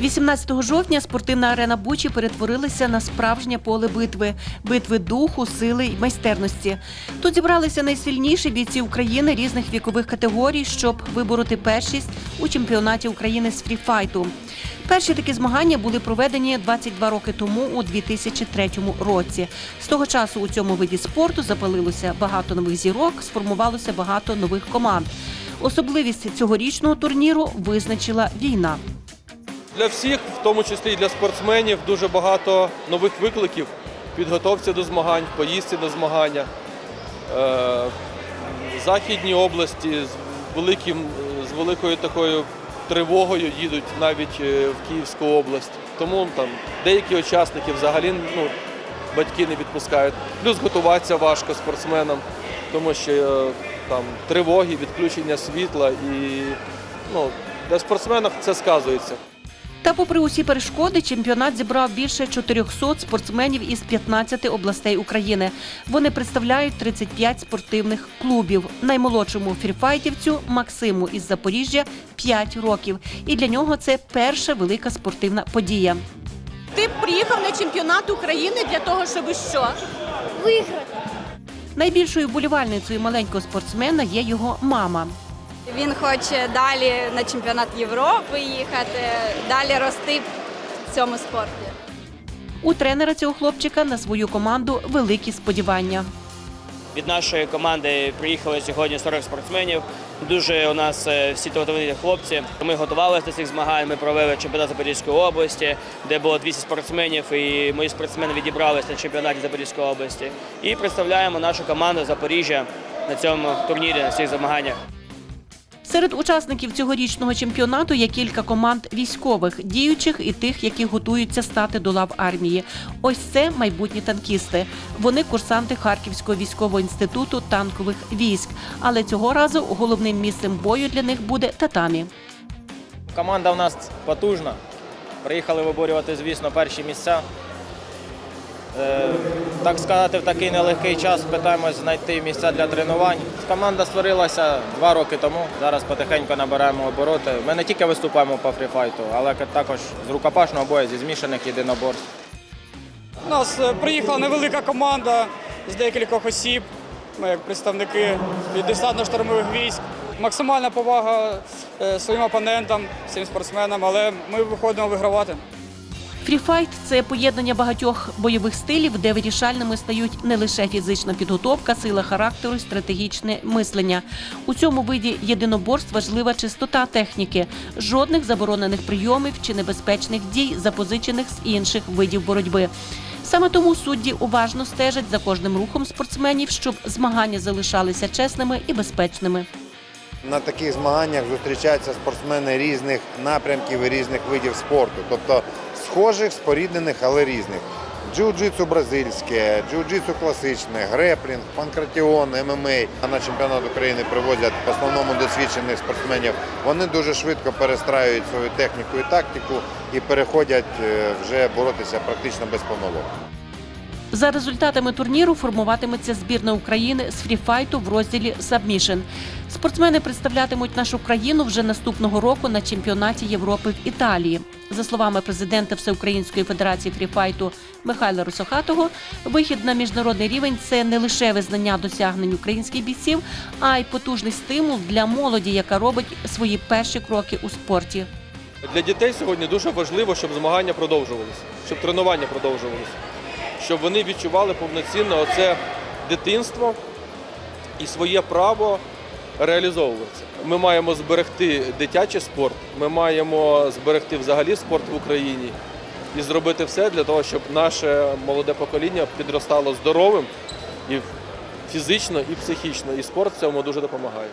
18 жовтня спортивна арена Бучі перетворилася на справжнє поле битви, битви духу, сили й майстерності. Тут зібралися найсильніші бійці України різних вікових категорій, щоб вибороти першість у чемпіонаті України з фріфайту. Перші такі змагання були проведені 22 роки тому, у 2003 році. З того часу у цьому виді спорту запалилося багато нових зірок, сформувалося багато нових команд. Особливість цьогорічного турніру визначила війна. Для всіх, в тому числі і для спортсменів, дуже багато нових викликів підготовці до змагань, поїздці до змагання. Е, в Західній області з, великим, з великою такою тривогою їдуть навіть е, в Київську область. Тому там деякі учасники взагалі ну, батьки не відпускають. Плюс готуватися важко спортсменам, тому що е, там тривоги, відключення світла і ну, для спортсменів це сказується. Та, попри усі перешкоди, чемпіонат зібрав більше 400 спортсменів із 15 областей України. Вони представляють 35 спортивних клубів. Наймолодшому фріфайтівцю Максиму із Запоріжжя 5 років. І для нього це перша велика спортивна подія. Ти приїхав на чемпіонат України для того, щоб що? Виграти. Найбільшою болівальницею маленького спортсмена є його мама. Він хоче далі на чемпіонат Європи їхати, далі рости в цьому спорті. У тренера цього хлопчика на свою команду великі сподівання. Від нашої команди приїхали сьогодні 40 спортсменів. Дуже у нас е, всі талановиті хлопці. Ми готувалися до цих змагань. Ми провели чемпіонат Запорізької області, де було 200 спортсменів, і мої спортсмени відібралися на чемпіонаті Запорізької області. І представляємо нашу команду Запоріжжя на цьому турнірі, на цих змаганнях. Серед учасників цьогорічного чемпіонату є кілька команд військових, діючих і тих, які готуються стати до лав армії. Ось це майбутні танкісти. Вони курсанти Харківського військового інституту танкових військ. Але цього разу головним місцем бою для них буде татамі. Команда у нас потужна. Приїхали виборювати, звісно, перші місця. Е, Так сказати, в такий нелегкий час питаємось знайти місця для тренувань. Команда створилася два роки тому. Зараз потихеньку набираємо обороти. Ми не тільки виступаємо по фріфайту, але також з рукопашного бою, зі змішаних єдиноборств. У нас е, приїхала невелика команда з декількох осіб. Ми як представники від десантно-штурмових військ. Максимальна повага е, своїм опонентам, всім спортсменам, але ми виходимо вигравати. Фріфайт це поєднання багатьох бойових стилів, де вирішальними стають не лише фізична підготовка, сила характеру, й стратегічне мислення. У цьому виді єдиноборств важлива чистота техніки, жодних заборонених прийомів чи небезпечних дій, запозичених з інших видів боротьби. Саме тому судді уважно стежать за кожним рухом спортсменів, щоб змагання залишалися чесними і безпечними. На таких змаганнях зустрічаються спортсмени різних напрямків і різних видів спорту, тобто схожих, споріднених, але різних. Джиу-джитсу бразильське, джиу-джитсу класичне, греплінг, панкратіон, ММА. На чемпіонат України привозять в основному досвідчених спортсменів. Вони дуже швидко перестраюють свою техніку і тактику і переходять е, вже боротися практично без помилок. За результатами турніру формуватиметься збірна України з фріфайту в розділі Сабмішн. Спортсмени представлятимуть нашу країну вже наступного року на чемпіонаті Європи в Італії. За словами президента Всеукраїнської федерації фріфайту Михайла Русохатого, вихід на міжнародний рівень це не лише визнання досягнень українських бійців, а й потужний стимул для молоді, яка робить свої перші кроки у спорті. Для дітей сьогодні дуже важливо, щоб змагання продовжувалися, щоб тренування продовжувалися, щоб вони відчували повноцінно оце дитинство і своє право реалізовуватися. Ми маємо зберегти дитячий спорт, ми маємо зберегти взагалі спорт в Україні і зробити все для того, щоб наше молоде покоління підростало здоровим і фізично, і психічно. І спорт в цьому дуже допомагає.